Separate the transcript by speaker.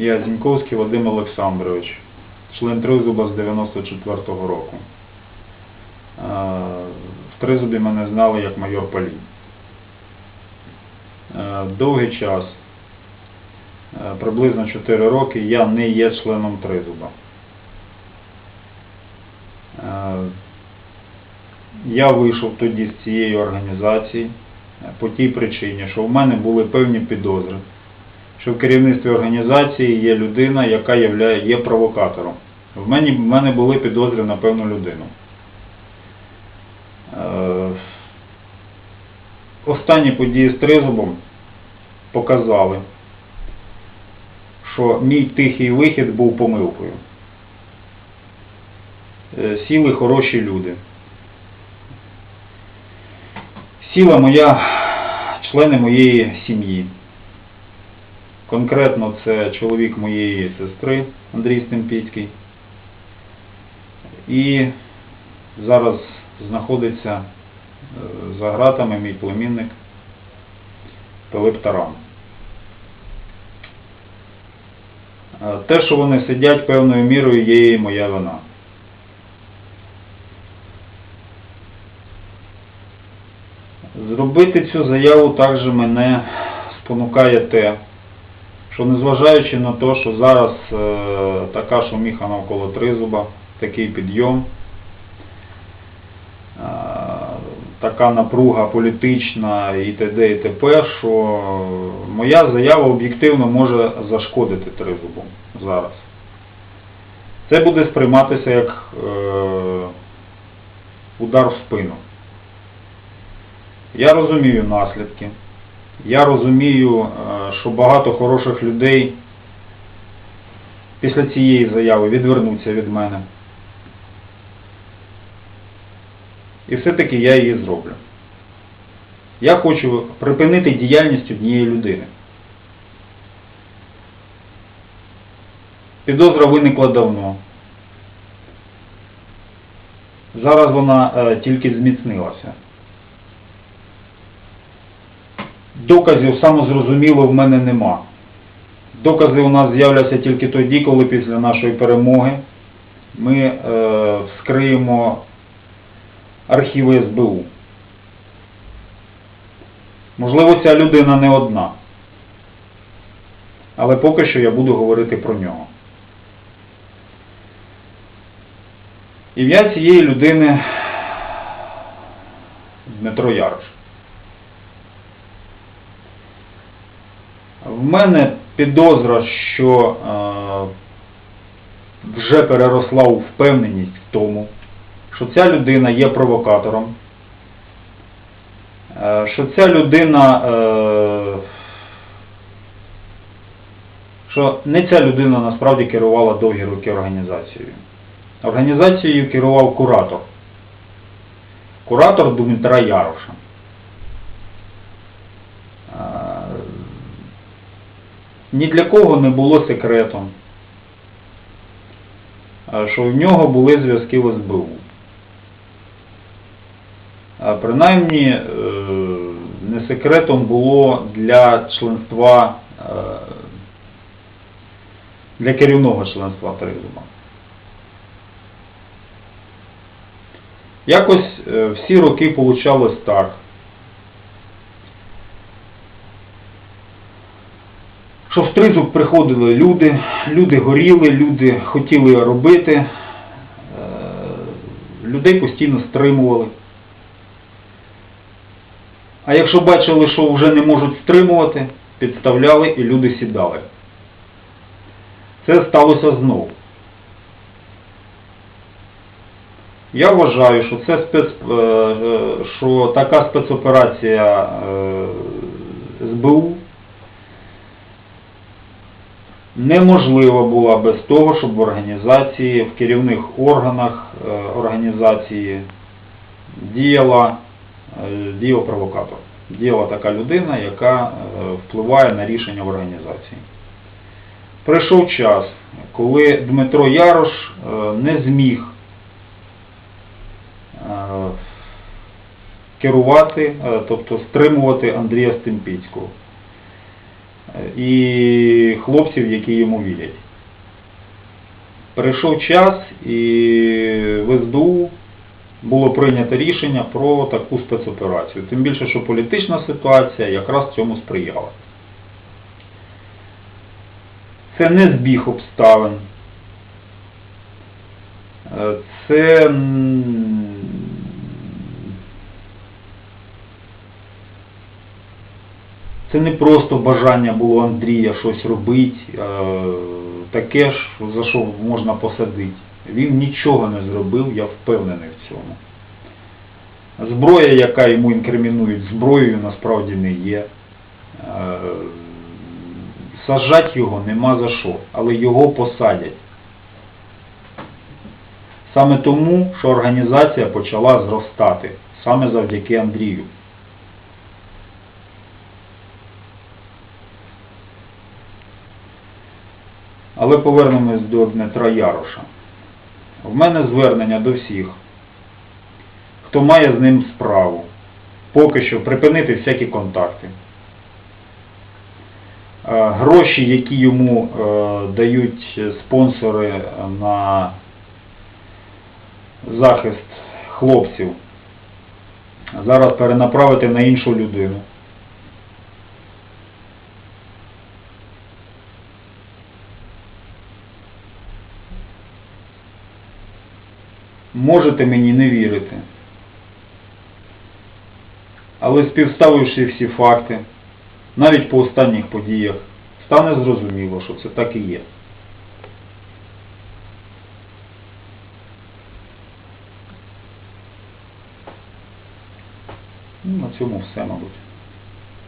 Speaker 1: Я Зіньковський Вадим Олександрович, член Тризуба з 94-го року. Е, В Тризубі мене знали як майор Палій. Е, Довгий час, е, приблизно 4 роки, я не є членом Тризуба. Я вийшов тоді з цієї організації по тій причині, що в мене були певні підозри, що в керівництві організації є людина, яка є провокатором. В мене, в мене були підозри на певну людину. Е, Останні події з Тризубом показали, що мій тихий вихід був помилкою. Е, Сіли хороші люди. Сіла моя, члени моєї сім'ї. Конкретно це чоловік моєї сестри Андрій Стемпіцький. І зараз знаходиться е, за ґратами мій племінник Пилип Таран. Е, Те, що вони сидять певною мірою, є і моя вина. Зробити цю заяву також мене спонукає те, що незважаючи на те, що зараз е, така шуміха навколо Тризуба, такий підйом, е, така напруга політична і т.д. і т.п., що моя заява об'єктивно може зашкодити Тризубу зараз. Це буде сприйматися як е, удар в спину. Я розумію наслідки. Я розумію, е, що багато хороших людей після цієї заяви відвернуться від мене. І все-таки я її зроблю. Я хочу припинити діяльність однієї людини. Підозра виникла давно. Зараз вона е, тільки зміцнилася. Доказів самозрозуміло в мене нема. Докази у нас з'являться тільки тоді, коли після нашої перемоги ми е, вскриємо архіви СБУ. Можливо, ця людина не одна. Але поки що я буду говорити про нього. Ім'я цієї людини Дмитро Ярош. В мене підозра, що е, вже переросла у впевненість в тому, що ця людина є провокатором, е, що ця людина, е, що не ця людина насправді керувала довгі роки організацією. Організацією керував куратор. Куратор Дмитра Яроша. Е, ні для кого не було секретом, що в нього були зв'язки в СБУ. А Принаймні е, не секретом було для членства, е, для керівного членства Тризума. Якось е, всі роки получалось так, що в Тризуб приходили люди, люди горіли, люди хотіли робити, е, людей постійно стримували. А якщо бачили, що вже не можуть стримувати, підставляли і люди сідали. Це сталося знову. Я вважаю, що це спец, е, е, що така спецоперація СБУ неможлива була без того, щоб в організації, в керівних органах е, організації діяла, е, діяв провокатор. Діяла така людина, яка е, впливає на рішення в організації. Прийшов час, коли Дмитро Ярош не зміг керувати, тобто стримувати Андрія Стемпіцького. І хлопців, які йому вірять. Прийшов час і в СБУ було прийнято рішення про таку спецоперацію. Тим більше, що політична ситуація якраз цьому сприяла. Це не збіг обставин. Е, Це це не просто бажання було Андрія щось робити, е, таке ж, за що можна посадити. Він нічого не зробив, я впевнений в цьому. Зброя, яка йому інкримінують, зброєю насправді не є. Е, Сажать його нема за що, але його посадять. Саме тому, що організація почала зростати, саме завдяки Андрію. Але повернемось до Дмитра Яроша. В мене звернення до всіх, хто має з ним справу, поки що припинити всякі контакти. Е, Гроші, які йому е, дають спонсори на захист хлопців, зараз перенаправити на іншу людину. Можете мені не вірити. Але співставивши всі факти, навіть по останніх подіях, стане зрозуміло, що це так і є. Ну, на цьому все, мабуть.